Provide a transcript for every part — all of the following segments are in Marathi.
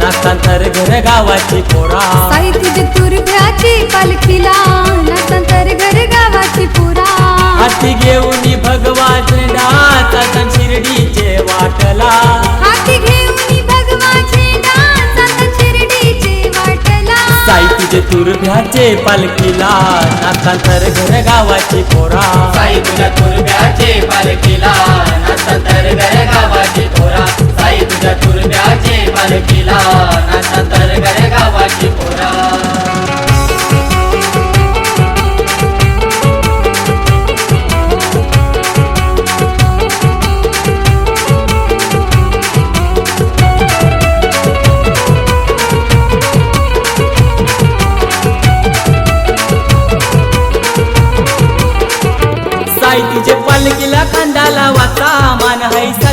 नाचांतर घर गावाची पोरा. साई तुझे तुरभ्याची पालखीला नंतर घर गावाची पुरा. हाती घेऊन भगवा झेंडा चालतान शिर्डीचे वाटला. हाती घेऊन भगवाचे नाचात शिर्डीचे वाटला. साई तुझे तुरभ्याचे पालखीला नाचांतर घर गावाची पोरा. साई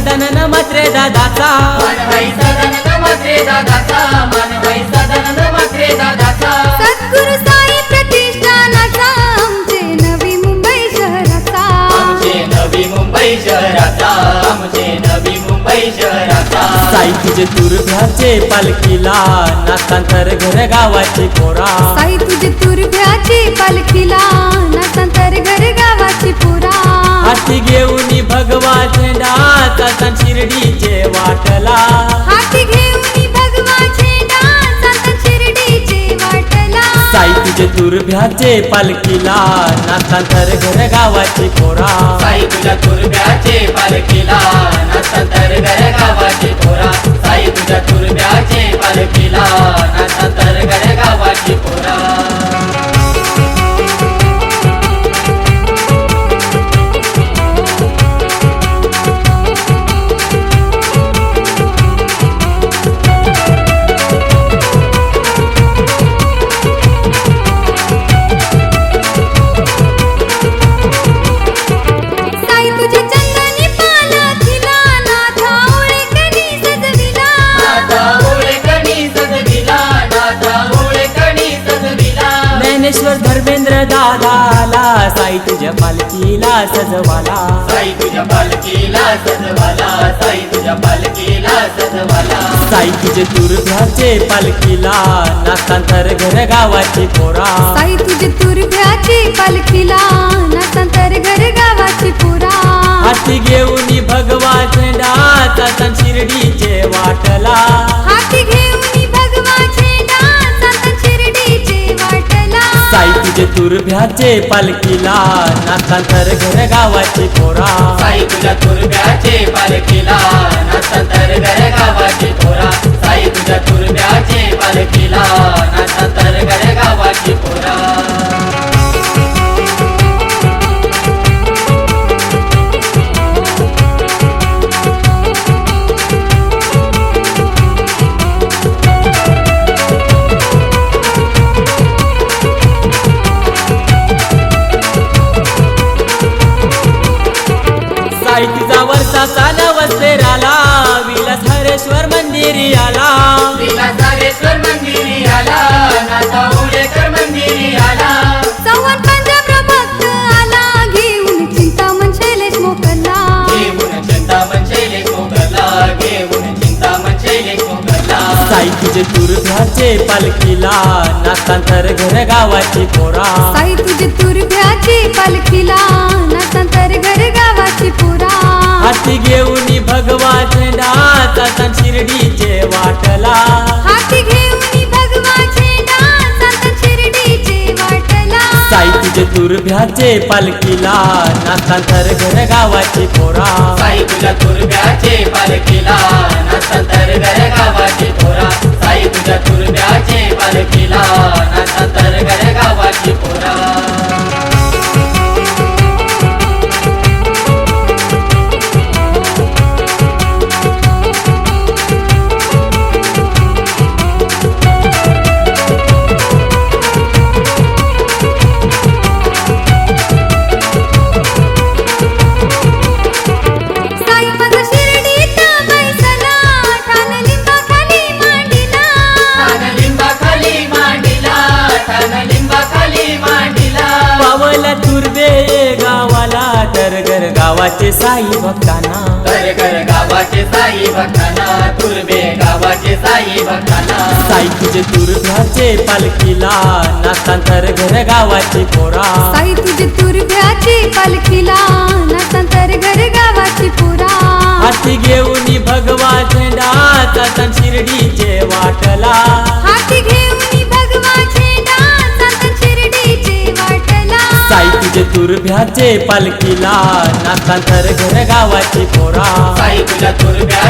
हाय सदानन मात्रे दादाचा. मन बाई सदानंद मात्रे दादाचा मन बाई सदानंद मात्रे दादाचा. सद्गुरु साई प्रतिष्ठानाचा आमचे नवी मुंबई शहराचा. आमचे नवी मुंबई शहराचा आमचे नवी मुंबई शहराचा. साई तुझे तुरभ्याचे पालखीला नाचांतर घर गावाची पोरा. साई तुझे तुरभ्याची पालखीला नंतर तुरभ्याचे पालखीला नाचांतर घर गावाची पोरा साई तुझ्या तुरब्याचे पालखीला नाचांतर घर गावाची पोरा साई तुझ्या तुरब्याचे धर्मेंद्र दादाला साई तुझ्या पालखीला सजवाला. साई तुझ्या पालखीला सजवाला साई तुझ्या पालखीला सजवाला. साई तुझे तुरभ्याचे पालखीला नाचांतर घर गावाची पोरा. साई तुझे तुरभ्याची पालखीला नंतर घर गावाची पुरा. हाती घेऊन भगवा झेंडा शिर्डीचे वाटला तुझे तुरभ्याचे पालखीला नाचांतर घर गावाची पोरा. साई तुझ्या तुरब्याचे पालखी. तुझे तुरभ्याचे पालखीला नाचांतर घर गावाची पोरा. साई तुझे तुरभ्याची पालखीला नंतर घर गावाची पुरा. हाती घेऊन भगवा झेंडा शिर्डीचे वाटला. हाती घेऊन भगवाचे नाचात शिर्डीचे वाटला. साई तुझे तुरभ्याचे पालखीला नाचांतर घर गावाची पोरा. साई तुझ्या तुरब्याचे पालखीला नाचांतर घर गावाची पोरा. तुझ्या तुरब्याचे गावाचे साई भक्तांना. घर घर गावाचे साई भक्ताना. तुर्बे गावाचे साई भक्ताना. साई तुझे तुरभ्याचे पालखीला नातांतर घर गावाची पोरा. साई तुझे तुरभ्याची पालखीला नातांतर घर गावाची पुरा. हाती घेऊन भगवा झेंडा चातन शिर्डीचे वाटला. चतुर्भ्याचे तुझे नाता तर घर गावाची पोरा. साई तुझ्या तुर्ब्याचे